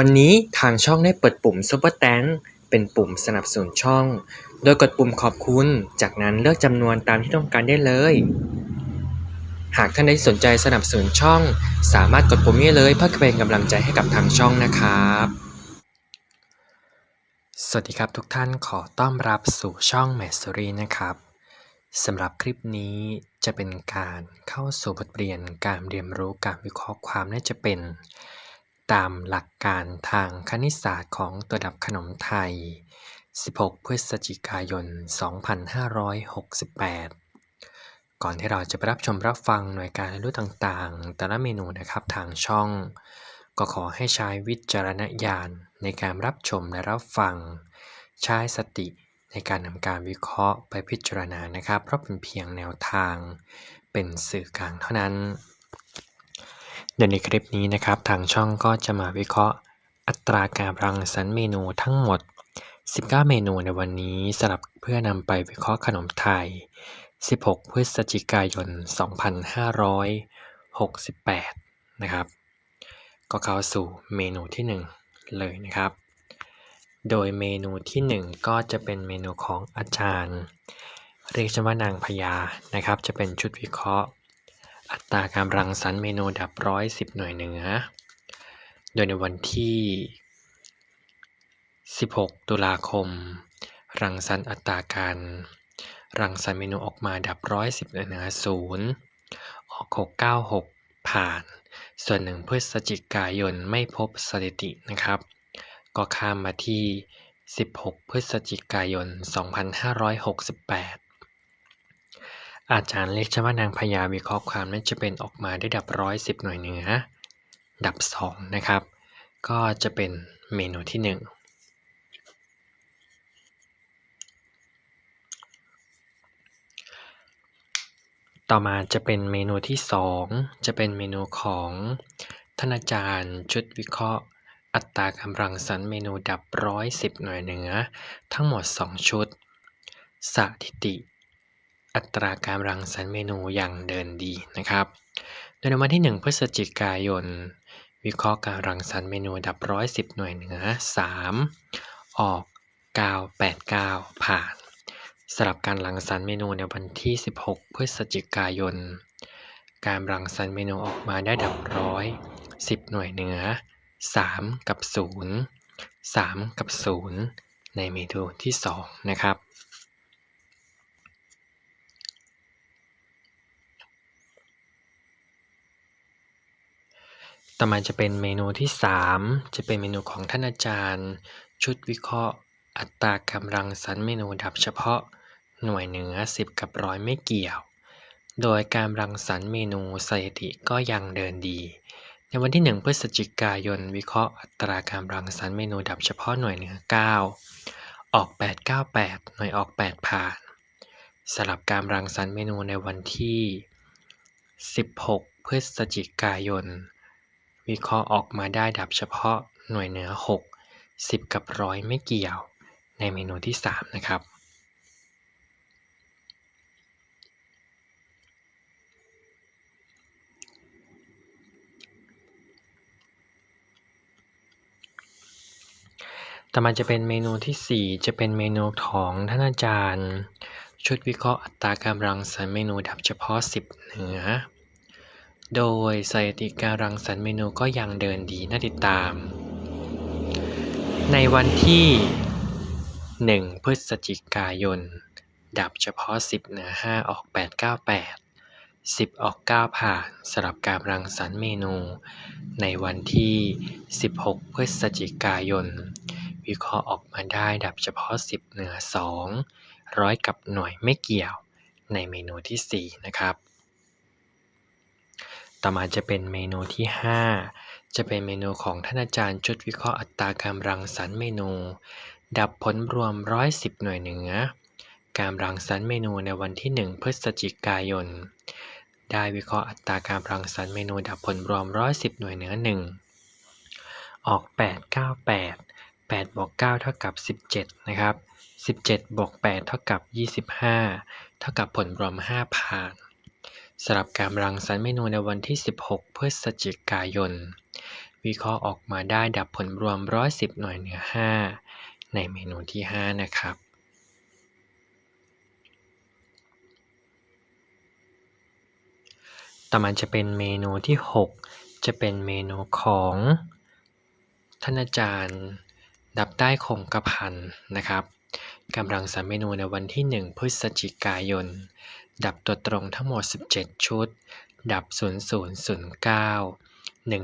วันนี้ทางช่องได้เปิดปุ่ม Super Thanks เป็นปุ่มสนับสนุนช่อง โดยกดปุ่มขอบคุณ จากนั้นเลือกจำนวนตามที่ต้องการได้เลย หากท่านใดสนใจสนับสนุนช่อง สามารถกดปุ่มนี้เลยเพื่อเป็นกำลังใจให้กับทางช่องนะครับ สวัสดีครับทุกท่านขอต้อนรับสู่ช่องแมสซีนะครับสำหรับคลิปนี้จะเป็นการเข้าสู่บทเรียนการเรียนรู้การวิเคราะห์ความน่าจะเป็น ตามหลักการทางคณิตศาสตร์ของตัวดับขนมไทย 16 พฤศจิกายน 2568 ก่อนที่เราจะไปรับชมรับฟังหน่วยการเรู้ต่างๆ แต่ละเมนูนะครับทางช่อง ก็ขอให้ใช้วิจารณญาณในการรับชมและรับฟัง ใช้สติในการนำการวิเคราะห์ไปพิจารณานะครับ เพราะเป็นเพียงแนวทาง เป็นสื่อกลางเท่านั้น เดี๋ยวในคลิปนี้นะครับทางช่องก็จะมาวิเคราะห์ อัตราการรังสรรค์เมนูทั้งหมด 19 เมนูในวันนี้สำหรับเพื่อนำไปวิเคราะห์ขนมไทย 16 พฤศจิกายน 2568 นะครับ ก็เข้าสู่เมนูที่ 1 เลยนะครับ โดยเมนูที่ 1 ก็จะเป็นเมนูของอาจารย์ เรียกชว่านางพญานะครับ จะเป็นชุดวิเคราะห์ อัตราการรังสรรค์เมนูดับร้อยสิบหน่วยเหนือ โดยในวันที่ 16 ตุลาคม รังสรรค์อัตราการรังสรรค์เมนูออกมาดับร้อยสิบหน่วยเหนือศูนย์ออก696ผ่าน ส่วนหนึ่งพฤศจิกายนไม่พบสถิตินะครับ ก็ข้ามมาที่ 16 พฤศจิกายน 2568 อาจารย์เล็กชว่านางพญาวิเคราะห์ความน่าจะเป็นออกมาได้ดับร้อยสิบหน่วยเหนือ ดับสองนะครับ ก็จะเป็นเมนูที่หนึ่งต่อมาจะเป็นเมนูที่สองจะเป็นเมนูของท่านอาจารย์ชุดวิเคราะห์ อัตรากำลังสรรเมนูดับร้อยสิบหน่วยเหนือ ทั้งหมด 2 ชุด สถิติ อัตราการรังสรรค์เมนูอย่างเดินดีนะครับ โดยในวันที่ 1 พฤศจิกายน วิเคราะห์การรังสรรค์เมนูดับร้อยสิบหน่วยเหนือ 3 ออก 989 ผ่านสำหรับการรังสรรค์เมนูในวันที่ 16 พฤศจิกายน การรังสรรค์เมนูออกมาได้ดับร้อย10 หน่วยเหนือ 3 กับ 0 3 กับ 0 ในเมนูที่ 2 นะครับ ต่อมาจะเป็นเมนูที่ 3 จะเป็นเมนูของท่านอาจารย์ ชุดวิเคราะห์ อัตรากำลังสรรค์เมนูดับเฉพาะ หน่วยเหนือ 10 กับร้อยไม่เกี่ยว โดยการรังสรรค์เมนูสถิติก็ยังเดินดี ในวันที่ 1 พฤศจิกายน วิเคราะห์อัตราการรังสรรค์เมนูดับเฉพาะหน่วยเหนือ 9 ออก 898 หน่วยออก 8 ผ่านสำหรับการรังสรรค์เมนูในวันที่ 16 พฤศจิกายน วิเคราะห์ออกมาได้ดับเฉพาะหน่วยเหนือ 6 10 กับร้อยไม่เกี่ยว ในเมนูที่ 3 นะครับ ต่อมาจะเป็นเมนูที่ 4 จะเป็นเมนูของท่านอาจารย์ ชุดวิเคราะห์อัตราการรังสรรค์เมนูดับเฉพาะ 10 เหนือ โดยสถิติการรังสรรค์เมนูก็ยังเดินดีน่าติดตาม ในวันที่ 1 พฤศจิกายน ดับเฉพาะ 10 เหนือ 5 ออก 898 10 ออก 9 ผ่านสำหรับการรังสรรค์เมนู ในวันที่ 16 พฤศจิกายน วิเคราะห์ออกมาได้ดับเฉพาะ 10 เหนือ 2 ร้อยกับหน่วยไม่เกี่ยวในเมนูที่ 4 นะครับ ต่อมาจะเป็นเมนูที่ 5 จะเป็นเมนูของท่านอาจารย์ชุดวิเคราะห์อัตราการรังสรรค์เมนู ดับผลรวม 110 หน่วยเหนือ การรังสรรค์เมนูในวันที่ 1 พฤศจิกายน ได้วิเคราะห์อัตราการรังสรรค์เมนูดับผลรวม 110 หน่วยเหนือ 1 ออก 898 8บวก9เท่ากับ 17 นะครับ 17บวก8เท่ากับ 25 เท่ากับผลรวม 5 ผ่าน สำหรับการรังสรรค์เมนูในวันที่ 16 พฤศจิกายน วิเคราะห์ออกมาได้ดับผลรวม 110 หน่วยเหนือ 5 ในเมนูที่ 5 นะครับต่อมาจะเป็นเมนูที่ 6 จะเป็นเมนูของท่านอาจารย์ดับใต้คงกระพันนะครับกำลังสามเมนูในวันที่ 1 พฤศจิกายน ดับตัวตรงทั้งหมด 17 ชุด ดับ 0009 1112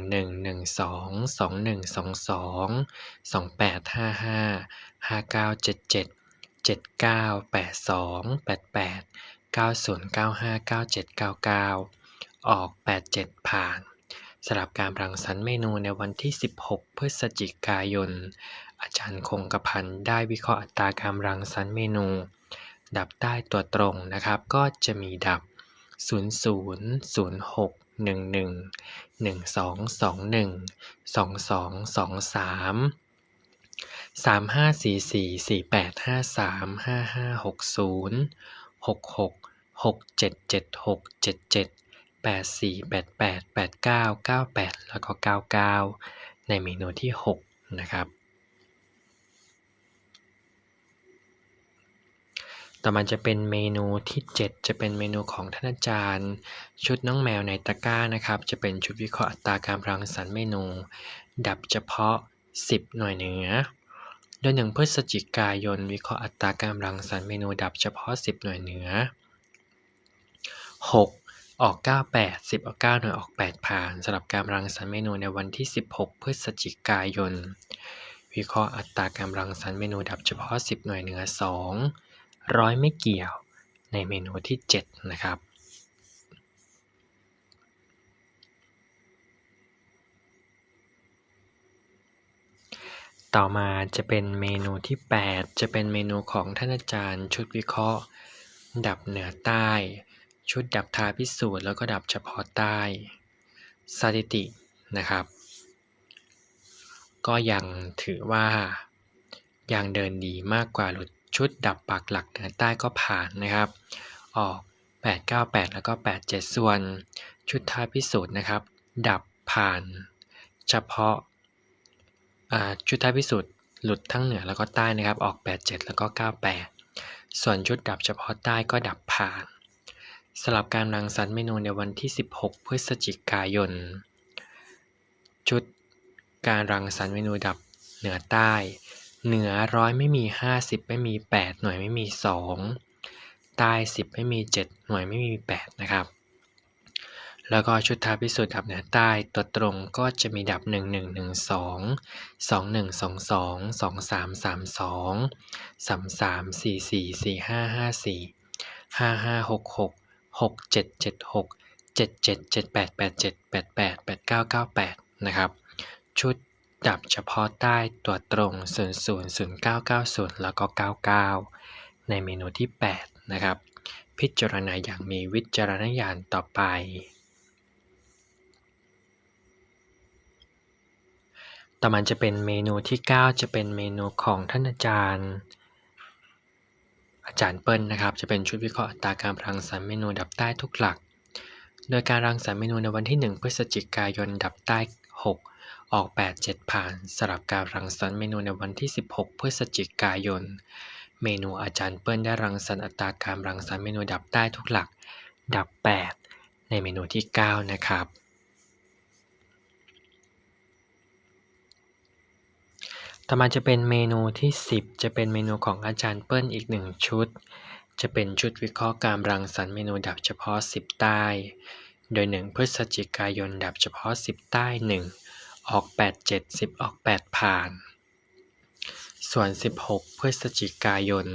2122 2855 5977 7982 88 9095 9799 ออก 87 ผ่านสำหรับการรังสรรค์เมนูในวันที่ 16 พฤศจิกายน อาจารย์คงกระพันได้วิเคราะห์อัตราการรังสรรค์เมนู ดับได้ตัวตรงนะครับ ก็จะมีดับ 00 06 11 1221 2223 3544 4853 5560 66 6776 77 84 88 89 98 แล้วก็ 99 ในเมนูที่ 6 นะครับ ต่อมาจะเป็นเมนูที่ 7 จะเป็นเมนูของท่านอาจารย์ ชุดน้องแมวในตะกร้านะครับ จะเป็นชุดวิเคราะห์อัตราการรังสรรค์เมนู ดับเฉพาะ 10 หน่วยเหนือโดยหนึ่งพฤศจิกายน วิเคราะห์อัตราการรังสรรค์เมนูดับเฉพาะ 10 หน่วยเหนือ 6 ออก 98 10 ออก 9 หน่วยออก 8 ผ่านสำหรับการรังสรรค์เมนูในวันที่ 16 พฤศจิกายน วิเคราะห์อัตราการรังสรรค์เมนูดับเฉพาะ 10 หน่วยเหนือ 2 ร้อยไม่เกี่ยวในเมนูที่ 7 นะครับ ต่อมาจะเป็นเมนูที่ 8 จะเป็นเมนูของท่านอาจารย์ ชุดวิเคราะห์ ดับเหนือใต้ ชุดดับทาพิสูจน์แล้วก็ดับเฉพาะใต้ สถิตินะครับ ก็ยังถือว่ายังเดินดีมากกว่าหลุด ชุดดับปักหลักเหนือใต้ก็ผ่านนะครับ ออก 898 แล้วก็ 87 ส่วนชุดท้ายพิสูจน์นะครับ ดับผ่าน เฉพาะชุดท้ายพิสูจน์หลุดทั้งเหนือแล้วก็ใต้นะครับ ออก 87 แล้วก็ 98 ส่วนชุดดับเฉพาะใต้ก็ดับผ่านสลับการรังสรรค์เมนูในวันที่ 16 พฤศจิกายน ชุดการรังสรรค์เมนูดับเหนือใต้ เหนือร้อยไม่มีห้าสิบไม่มีแปดหน่วยไม่มีสองใต้สิบไม่มีเจ็ดหน่วยไม่มีแปดนะครับ แล้วก็ชุดท้าพิสูจน์ดับเหนือใต้ตัวตรงก็จะมีดับหนึ่งหนึ่งหนึ่งสองสองหนึ่งสองสองสองสามสามสองสามสามสี่สี่สี่ห้าห้าสี่ห้าห้าหกหกหกเจ็ดเจ็ดหกเจ็ดเจ็ดเจ็ดแปดแปดเจ็ดแปดแปดแปดเก้าเก้าแปดนะครับ ชุด ดับเฉพาะใต้ตัวตรง 0 0 0 9 9 0 แล้วก็ 99 ในเมนูที่ 8 นะครับ พิจารณาอย่างมีวิจารณญาณต่อไป ต่อมาจะเป็นเมนูที่ 9 จะเป็นเมนูของท่านอาจารย์ อาจารย์เปิ้ลนะครับ จะเป็นชุดวิเคราะห์อัตราการรังสรรค์เมนูดับใต้ทุกหลัก โดยการรังสรรค์เมนูในวันที่ 1 พฤศจิกายนดับใต้ 6 ออก 8 7 ผ่านสำหรับการรังสรรค์เมนูในวันที่ 16 พฤศจิกายน เมนูอาจารย์เปิ้ลได้รังสรรค์อัตราการรังสรรค์เมนูดับใต้ทุกหลัก ดับ 8 ในเมนูที่ 9 นะครับ ต่อมาจะเป็นเมนูที่ 10 จะเป็นเมนูของอาจารย์เปิ้ลอีกหนึ่งชุด จะเป็นชุดวิเคราะห์การรังสรรค์เมนูดับเฉพาะ 10 ใต้ โดย 1 พฤศจิกายนดับเฉพาะ 10 ใต้ 1 ออก8 7 10ออก8ผ่าน ส่วน16พฤศจิกายน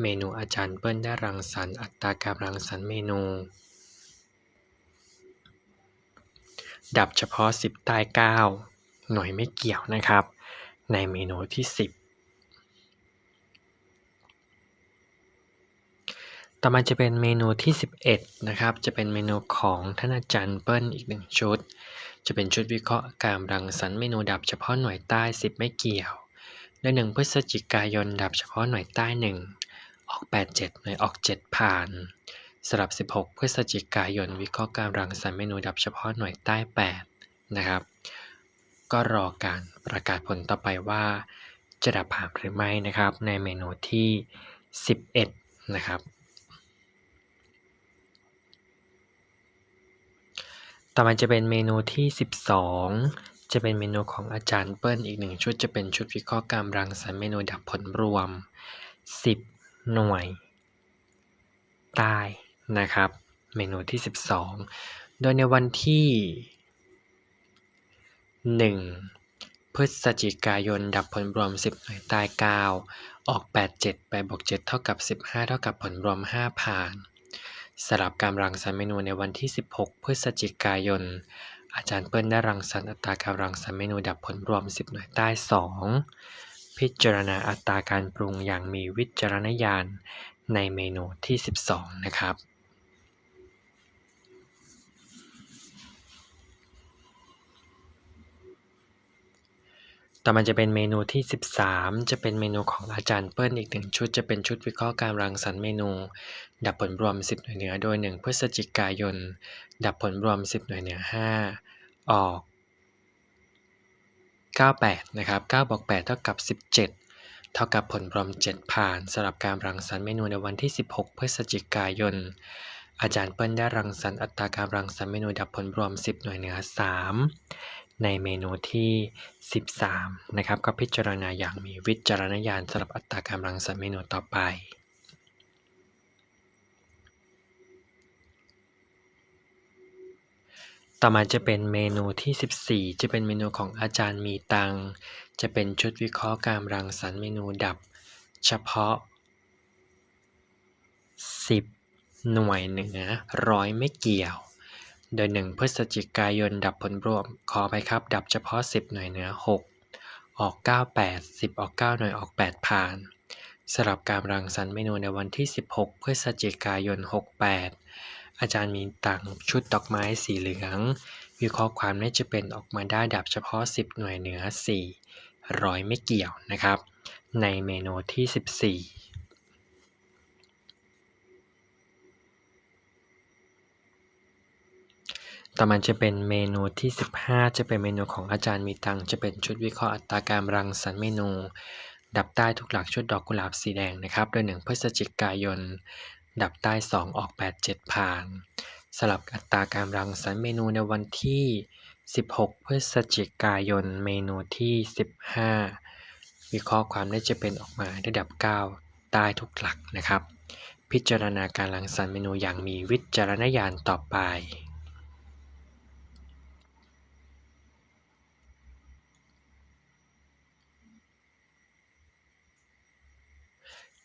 เมนูอาจารย์เปิ้ลได้รังสรรค์อัตราการรังสรรค์เมนู ดับเฉพาะ10ใต้9หน่วยไม่เกี่ยวนะครับ ในเมนูที่10ต่อมาจะเป็นเมนูที่ 11 นะครับ จะเป็นเมนูของท่านอาจารย์เปิ้ลอีกหนึ่งชุด จะเป็นชุดวิเคราะห์การรังสรรค์เมนูดับเฉพาะหน่วยใต้ 10 ไม่เกี่ยวโดย1พฤศจิกายนดับเฉพาะหน่วยใต้ 1 ออก 87 หน่วยออก 7 ผ่านสำหรับ 16 พฤศจิกายน วิเคราะห์การรังสรรค์เมนูดับเฉพาะหน่วยใต้ 8 นะครับ ก็รอการประกาศผลต่อไปว่า จะดับผ่านหรือไม่นะครับ ในเมนูที่ 11 นะครับ ต่อมาจะเป็นเมนูที่ 12 จะเป็นเมนูของอาจารย์เปิ้ลอีกหนึ่งชุดจะเป็นชุดวิเคราะห์การรังสรรค์เมนูดับผลรวม 10 หน่วย ใต้นะครับ เมนูที่ 12 โดยในวันที่ 1 พฤศจิกายนดับผลรวม 10 หน่วยใต้ 9 ออก 8 7 8บวก 7 เท่ากับ 15 เท่ากับผลรวม 5 ผ่าน สำหรับการรังสรรค์เมนูในวันที่ 16 พฤศจิกายน อาจารย์เปิ้ลได้รังสรรค์อัตราการรังสรรค์เมนูดับผลรวม 10 หน่วยใต้ 2 พิจารณาอัตราการปรุงอย่างมีวิจารณญาณในเมนูที่ 12 นะครับ ต่อมาจะเป็นเมนูที่ 13 จะเป็นเมนูของอาจารย์เปิ้ลอีกหนึ่งชุดจะเป็นชุดวิเคราะห์การรังสรรค์เมนู ดับผลรวม 10 หน่วยเหนือโดย 1 พฤศจิกายน ดับผลรวม 10 หน่วยเหนือ 5 ออก 98 นะครับ 9 บวก 8 เท่ากับ 17 เท่ากับผลรวม 7 ผ่านสำหรับการรังสรรค์เมนูในวันที่ 16 พฤศจิกายน อาจารย์เปิ้ลได้รังสรรค์อัตราการรังสรรค์เมนูดับผลรวม 10 หน่วยเหนือ 3 ในเมนูที่ 13 นะครับ ก็พิจารณาอย่างมีวิจารณญาณสำหรับอัตราการรังสรรค์เมนูต่อไปต่อมาจะเป็นเมนูที่ 14 จะเป็นเมนูของอาจารย์มีตัง จะเป็นชุดวิเคราะห์การรังสรรค์เมนูดับ เฉพาะ 10 หน่วยเหนือร้อยไม่เกี่ยว โดย 1 พฤศจิกายนดับผลรวม ขอไปครับ ดับเฉพาะ 10 หน่วยเหนือ 6 ออก 98 10 ออก 9 หน่วยออก 8 ผ่านสำหรับการรังสรรค์เมนูในวันที่ 16 พฤศจิกายน 68 อาจารย์มีตังชุดดอกไม้สีเหลือง วิเคราะห์ความน่าจะเป็นออกมาได้ดับเฉพาะ 10 หน่วยเหนือ 4 ร้อยไม่เกี่ยวนะครับ ในเมนูที่ 14 ต่อมาจะเป็นเมนูที่ 15 จะเป็นเมนูของอาจารย์มีตังจะเป็นชุดวิเคราะห์อัตราการรังสรรค์เมนู ดับใต้ทุกหลักชุดดอกกุหลาบสีแดงนะครับโดย1พฤศจิกายน ดับใต้ 2 ออก 8 7 ผ่านสลับอัตราการรังสรรค์เมนูในวันที่ 16 พฤศจิกายน เมนูที่ 15 วิเคราะห์ความได้จะเป็นออกมาได้ดับ 9 ใต้ทุกหลักนะครับ พิจารณาการรังสรรค์เมนูอย่างมีวิจารณญาณต่อไป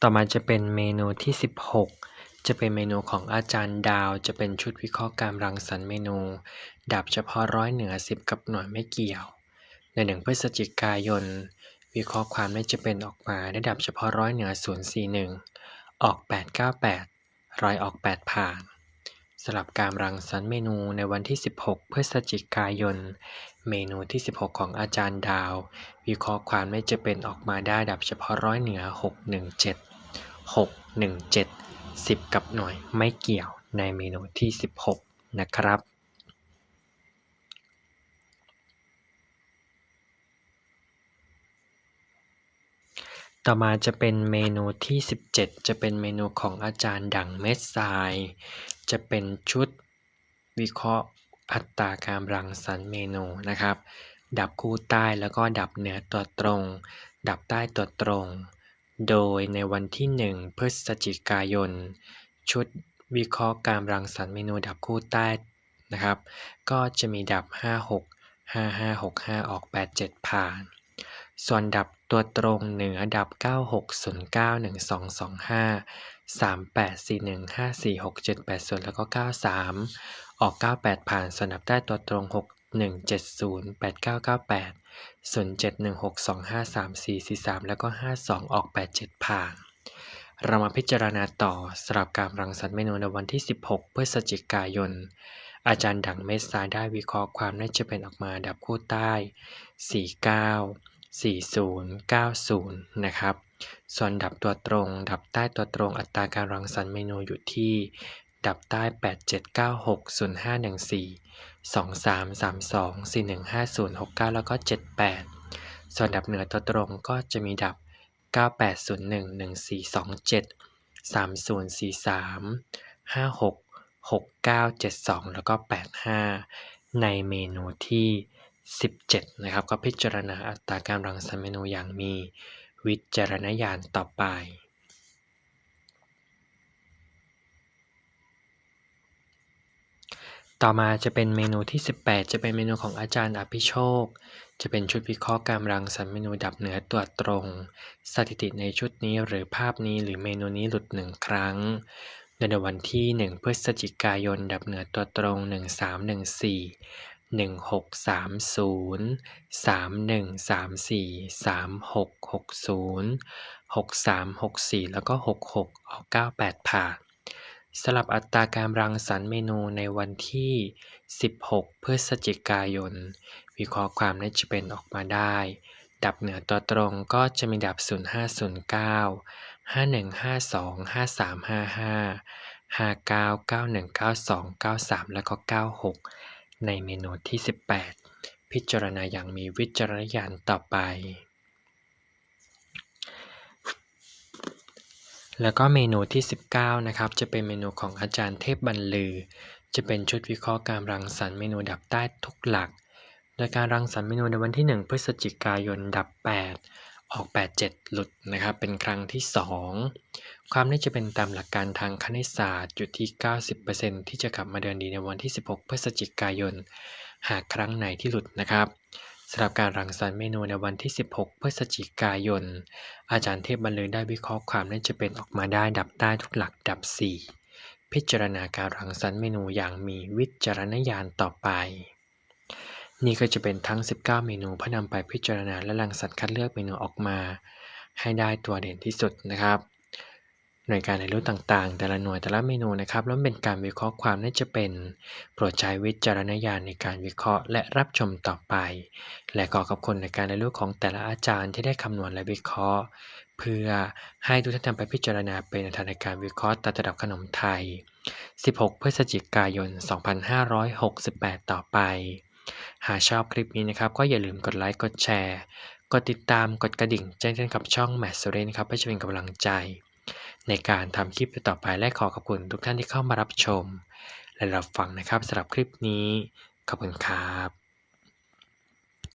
ต่อมาจะเป็นเมนูที่ 16 จะเป็นเมนูของอาจารย์ดาว จะเป็นชุดวิเคราะห์การรังสรรค์เมนู ดับเฉพาะร้อยเหนือ 10 กับหน่วยไม่เกี่ยว ในหนึ่งพฤศจิกายน วิเคราะห์ความไม่จะเป็นออกมาได้ดับเฉพาะร้อยเหนือ 041 ออก 898ร้อยออก 8 ผ่านสำหรับการรังสรรค์เมนูในวันที่ 16 พฤศจิกายน เมนูที่ 16 ของอาจารย์ดาว วิเคราะห์ความไม่จะเป็นออกมาได้ดับเฉพาะร้อยเหนือ 617 617 10 กับหน่วยไม่เกี่ยวในเมนูที่ 16 นะครับ ต่อมาจะเป็นเมนูที่ 17 จะเป็นเมนูของอาจารย์ดังเม็ดทราย จะเป็นชุดวิเคราะห์อัตราการรังสรรค์เมนูนะครับ ดับคู่ใต้แล้วก็ดับเหนือตัวตรง ดับใต้ตัวตรง โดยในวันที่ 1 พฤศจิกายน ชุดวิเคราะห์การรังสรรค์เมนูดับคู่ใต้นะครับ ก็จะมีดับ 56 5565 ออก 87 ผ่าน ส่วนดับตัวตรงเหนือดับ 96091225 3841 54678ส่วนแล้วก็ 93 ออก 98 ผ่านส่วนดับใต้ตัวตรง 61708998 6170 8998 0716253443 แล้วก็ 52 ออก 87 ผ่าเรามาพิจารณาต่อสำหรับการรังสรรค์เมนูในวันที่ 16 พฤศจิกายน อาจารย์ดังเมษาได้วิเคราะห์ความน่าจะเป็นออกมาดับคู่ใต้ 49 40 90 นะครับ ส่วนดับตัวตรง ดับใต้ตัวตรงอัตราการรังสรรค์เมนูอยู่ที่ ดับใต้ 87960514 2332 4150 69 แล้วก็ 78 ส่วนดับเหนือตัวตรงก็จะมีดับ 9801 1427 3043 56 69 72 แล้วก็ 85 ในเมนูที่ 17 นะครับ ก็พิจารณาอัตราการรังสรรค์เมนูอย่างมีวิจารณญาณต่อไป ต่อมาจะเป็นเมนูที่ 18 จะเป็นเมนูของอาจารย์อภิโชค จะเป็นชุดวิเคราะห์การรังสรรค์เมนูดับเหนือตัวตรง สถิติในชุดนี้หรือภาพนี้หรือเมนูนี้หลุดหนึ่งครั้ง ในวันที่ 1 พฤศจิกายน ดับเหนือตัวตรง 1314 1630 3134 3660 6364 แล้วก็ 66 ออก 98ผ่าน สลับอัตราการรังสรรค์เมนูในวันที่ 16 พฤศจิกายน วิเคราะห์ความน่าจะเป็นออกมาได้ ดับเหนือตัวตรงก็จะมีดับ 0509 5152 5355 59 91 92 93 แล้วก็ 96 ในเมนูที่ 18 พิจารณาอย่างมีวิจารณญาณต่อไป แล้วก็เมนูที่ 19 นะครับ จะเป็นเมนูของอาจารย์เทพบรรลือ จะเป็นชุดวิเคราะห์การรังสรรค์เมนูดับใต้ทุกหลัก โดยการรังสรรค์เมนูในวันที่ 1 พฤศจิกายนดับ 8 ออก 87 หลุดนะครับ เป็นครั้งที่ 2 ความน่าจะเป็นตามหลักการทางคณิตศาสตร์อยู่ที่ 90%ที่จะกลับมาเดินดีในวันที่ 16 พฤศจิกายน หากครั้งไหนที่หลุดนะครับ สำหรับการรังสรรค์เมนูในวันที่ 16 พฤศจิกายน อาจารย์เทพบรรลือได้วิเคราะห์ความน่าจะเป็นออกมาได้ดับใต้ทุกหลักดับ 4 พิจารณาการรังสรรค์เมนูอย่างมีวิจารณญาณต่อไป นี่ก็จะเป็นทั้ง 19 เมนูเพื่อนำไปพิจารณาและรังสรรค์คัดเลือกเมนูออกมา ให้ได้ตัวเด่นที่สุดนะครับ หน่วยการเรียนรู้ต่างๆ แต่ละหน่วยแต่ละเมนูนะครับล้วนเป็นการวิเคราะห์ความน่าจะเป็น โปรดใช้วิจารณญาณในการวิเคราะห์ และรับชมต่อไป และขอขอบคุณในการเรียนรู้ของแต่ละอาจารย์ที่ได้คำนวณและวิเคราะห์ เพื่อให้ทุกท่านนำไปพิจารณาเป็นแนวทางในการวิเคราะห์ตัดระดับขนมไทย 16 พฤศจิกายน 2568 ต่อไป หากชอบคลิปนี้นะครับก็อย่าลืมกดไลค์กดแชร์กดติดตามกดกระดิ่งแจ้งเตือนกับช่องแมทสเรนครับเพื่อจะเป็นกำลังใจ ในการทำคลิปต่อไปและขอขอบคุณทุกท่านที่เข้ามารับชม และรับฟังนะครับสำหรับคลิปนี้ ขอบคุณครับ